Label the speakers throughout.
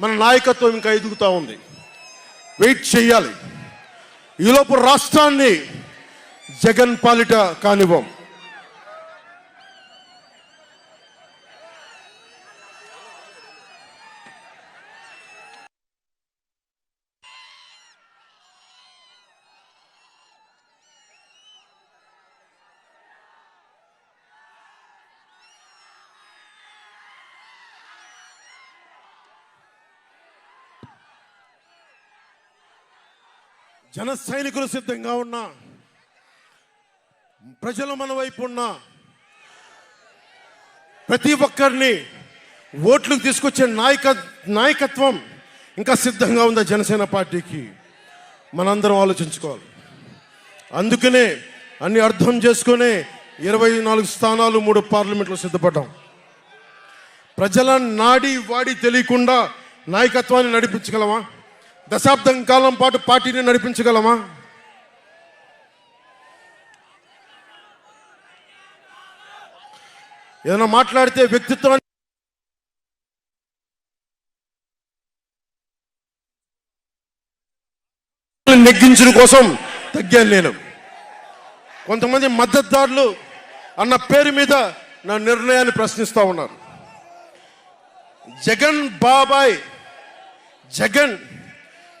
Speaker 1: మన నాయకత్వం ఇంకా ఎదుగుతూ ఉంది. వెయిట్ చేయాలి. ఈలోపు రాష్ట్రాన్ని జగన్ పాలిట కానివ్వం. జన సైనికులు సిద్ధంగా ఉన్నా ప్రజలు మన వైపు ఉన్నా ప్రతి ఒక్కరిని ఓట్లకు తీసుకొచ్చే నాయక నాయకత్వం ఇంకా సిద్ధంగా ఉందా జనసేన పార్టీకి? మనందరం ఆలోచించుకోవాలి. అందుకనే అన్ని అర్థం చేసుకునే ఇరవై నాలుగు స్థానాలు మూడు పార్లమెంట్లో సిద్ధపడ్డాం. ప్రజల నాడి వాడి తెలియకుండా నాయకత్వాన్ని నడిపించగలమా? దశాబ్దం కాలం పాటు పార్టీని నడిపించగలమా? ఏదైనా మాట్లాడితే వ్యక్తిత్వాన్ని నెగ్గించడం కోసం తగ్గాను నేను. కొంతమంది మద్దతుదారులు అన్న పేరు మీద నా నిర్ణయాన్ని ప్రశ్నిస్తూ ఉన్నారు. జగన్ బాబాయ్ జగన్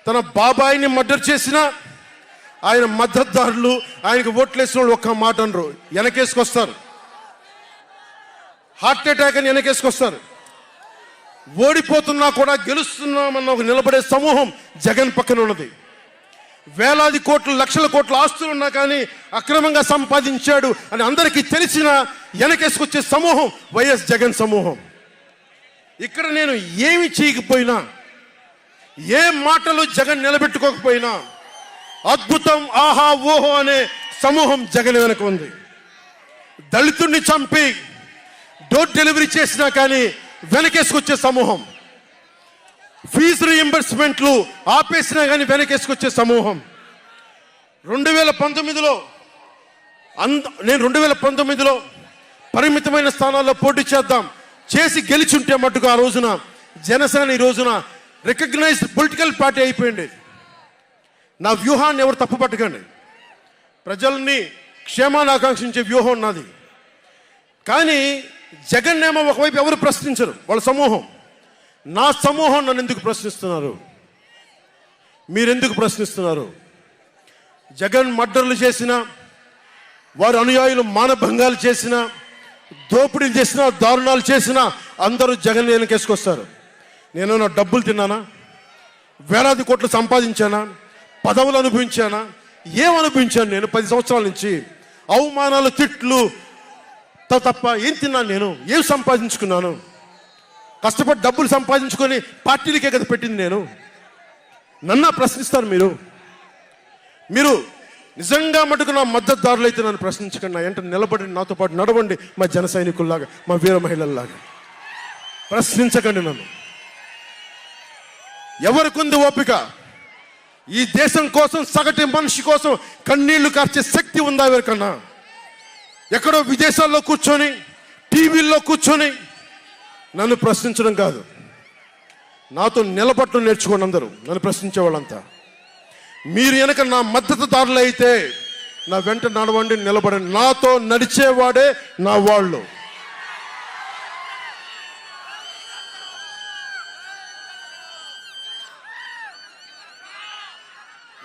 Speaker 1: తన బాబాయిని మర్డర్ చేసిన ఆయన మద్దతుదారులు ఆయనకు ఓట్లేసిన వాళ్ళు ఒక్క మాట అనరు. వెనకేసుకొస్తారు. హార్ట్ అటాక్ అని వెనకేసుకొస్తారు. ఓడిపోతున్నా కూడా గెలుస్తున్నామన్న ఒక నిలబడే సమూహం జగన్ పక్కన ఉన్నది. వేలాది కోట్లు లక్షల కోట్ల ఆస్తులు ఉన్నా కానీ అక్రమంగా సంపాదించాడు అని అందరికీ తెలిసిన వెనకేసుకొచ్చే సమూహం వైఎస్ జగన్ సమూహం. ఇక్కడ నేను ఏమి చేయకపోయినా ఏ మాటలు జగన్ నిలబెట్టుకోకపోయినా అద్భుతం ఆహా ఓహో అనే సమూహం జగన్ వెనక ఉంది. దళితుడిని చంపి డోర్ డెలివరీ చేసినా కానీ వెనకేసుకొచ్చే సమూహం. ఫీజు రీఎంబర్స్మెంట్లు ఆపేసినా కానీ వెనకేసుకొచ్చే సమూహం. రెండు వేల పంతొమ్మిదిలో అంద నేను రెండు వేల పంతొమ్మిదిలో పరిమితమైన స్థానాల్లో పోటీ చేద్దాం చేసి గెలిచుంటే మట్టుకు ఆ రోజున జనసేన ఈ రోజున రికగ్నైజ్డ్ పొలిటికల్ పార్టీ అయిపోయింది. నా వ్యూహాన్ని ఎవరు తప్పు పట్టకండి. ప్రజల్ని క్షేమాన్ని ఆకాంక్షించే వ్యూహం ఉన్నది కానీ జగన్ ఏమో ఒకవైపు ఎవరు ప్రశ్నించరు వాళ్ళ సమూహం. నా సమూహం నన్ను ఎందుకు ప్రశ్నిస్తున్నారు? మీరెందుకు ప్రశ్నిస్తున్నారు? జగన్ మర్డర్లు చేసిన వారి అనుయాయులు మానభంగాలు చేసిన దోపిడీలు చేసిన దారుణాలు చేసిన అందరూ జగన్ వెనకేసుకొస్తారు. నేను నా డబ్బులు తిన్నానా? వేలాది కోట్లు సంపాదించానా? పదవులు అనుభవించానా? ఏం అనుభవించాను నేను పది సంవత్సరాల నుంచి? అవమానాలు తిట్లు త- తప్ప ఏం తిన్నాను నేను? ఏం సంపాదించుకున్నాను? కష్టపడి డబ్బులు సంపాదించుకొని పార్టీలకే కదా పెట్టింది నేను? నన్న ప్రశ్నిస్తారు మీరు. మీరు నిజంగా మటుకు నా మద్దతుదారులు అయితే నన్ను ప్రశ్నించకండి. నా వెంట నిలబడి నాతో పాటు నడవండి మా జన సైనికుల్లాగా మా వీర మహిళల్లాగా. ప్రశ్నించకండి నన్ను. ఎవరికి ఓపిక? ఈ దేశం కోసం సగటు మనిషి కోసం కన్నీళ్ళు కార్చే శక్తి ఉందా ఎవరికన్నా? ఎక్కడో విదేశాల్లో కూర్చొని టీవీల్లో కూర్చొని నన్ను ప్రశ్నించడం కాదు. నాతో నిలబట్టడం నేర్చుకోండి అందరూ నన్ను ప్రశ్నించే వాళ్ళంతా. మీరు వెనక నా మద్దతుదారులు అయితే నా వెంట నడవండి నిలబడండి. నాతో నడిచేవాడే నా వాళ్ళు.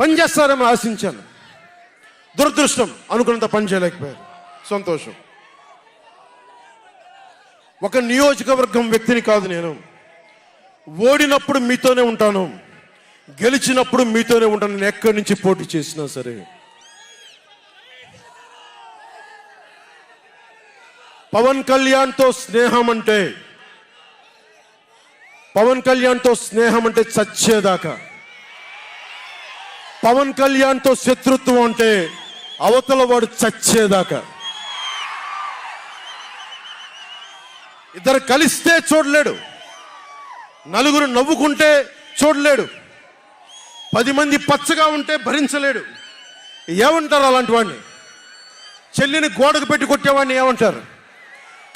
Speaker 1: పని చేస్తారని ఆశించాను. దురదృష్టం అనుకున్నంత పని చేయలేకపోయారు సంతోషం. ఒక నియోజకవర్గం వ్యక్తిని కాదు నేను. ఓడినప్పుడు మీతోనే ఉంటాను. గెలిచినప్పుడు మీతోనే ఉంటాను. నేను ఎక్కడి నుంచి పోటీ చేసినా సరే. పవన్ కళ్యాణ్తో స్నేహం అంటే పవన్ కళ్యాణ్తో స్నేహం అంటే చచ్చేదాకా. పవన్ కళ్యాణ్తో శత్రుత్వం అంటే అవతల వాడు చచ్చేదాకా. ఇద్దరు కలిస్తే చూడలేడు. నలుగురు నవ్వుకుంటే చూడలేడు. పది మంది పచ్చగా ఉంటే భరించలేడు. ఏమంటారు అలాంటి వాడిని? చెల్లిని గోడకు పెట్టి కొట్టేవాడిని ఏమంటారు?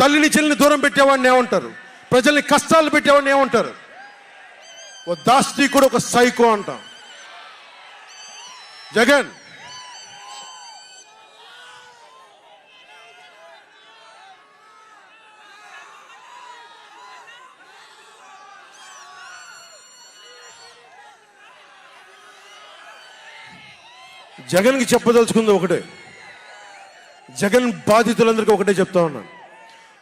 Speaker 1: తల్లిని చెల్లిని దూరం పెట్టేవాడిని ఏమంటారు? ప్రజల్ని కష్టాలు పెట్టేవాడిని ఏమంటారు? ఓ దాష్టీకుడు ఒక సైకో అంటాం. జగన్. జగన్కి చెప్పదలుచుకుంది ఒకటే. జగన్ బాధితులందరికీ ఒకటే చెప్తా ఉన్నాను.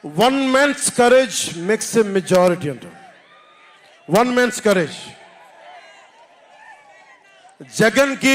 Speaker 1: One man's courage makes a majority అంట. వన్ మ్యాన్స్ కరేజ్ జగన్కి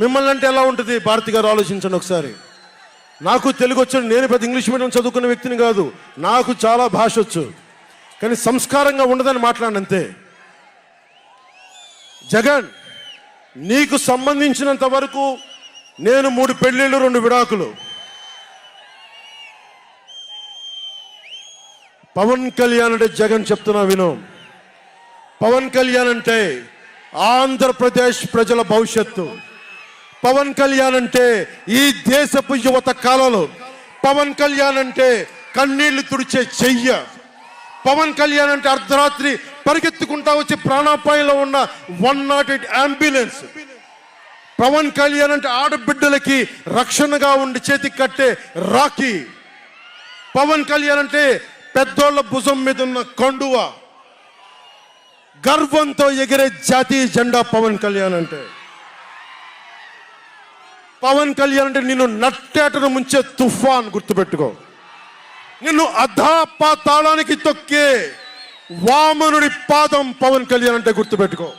Speaker 1: మిమ్మల్ని అంటే ఎలా ఉంటుంది? భారతి గారు ఆలోచించండి ఒకసారి. నాకు తెలుగు వచ్చు నేను పెద్ద ఇంగ్లీష్ మీడియం చదువుకున్న వ్యక్తిని కాదు. నాకు చాలా భాష వచ్చు. కానీ సంస్కారంగా ఉండదని మాట్లాడినంతే. జగన్ నీకు సంబంధించినంత వరకు నేను మూడు పెళ్ళిళ్ళు రెండు విడాకులు. పవన్ కళ్యాణ్ అంటే జగన్ చెప్తున్నా విను. పవన్ కళ్యాణ్ అంటే ఆంధ్రప్రదేశ్ ప్రజల భవిష్యత్తు. పవన్ కళ్యాణ్ అంటే ఈ దేశపు యువత కాలంలో పవన్ కళ్యాణ్ అంటే కన్నీళ్ళు తుడిచే చెయ్య. పవన్ కళ్యాణ్ అంటే అర్ధరాత్రి పరిగెత్తుకుంటా వచ్చి ప్రాణాపాయంలో ఉన్న one not eight ambulance. Pavan Kalyan అంటే ఆడబిడ్డలకి రక్షణగా ఉండి చేతికి కట్టే రాఖీ. పవన్ కళ్యాణ్ అంటే పెద్దోళ్ళ భుజం మీద ఉన్న కండువ. గర్వంతో ఎగిరే జాతీయ జెండా పవన్ కళ్యాణ్ అంటే. పవన్ కళ్యాణ్ అంటే నిన్ను నట్టేటను ముంచే తుఫాన్ గుర్తుపెట్టుకో. నిన్ను అధాపాతాళానికి తొక్కే వామనుడి పాదం పవన్ కళ్యాణ్ అంటే గుర్తుపెట్టుకో.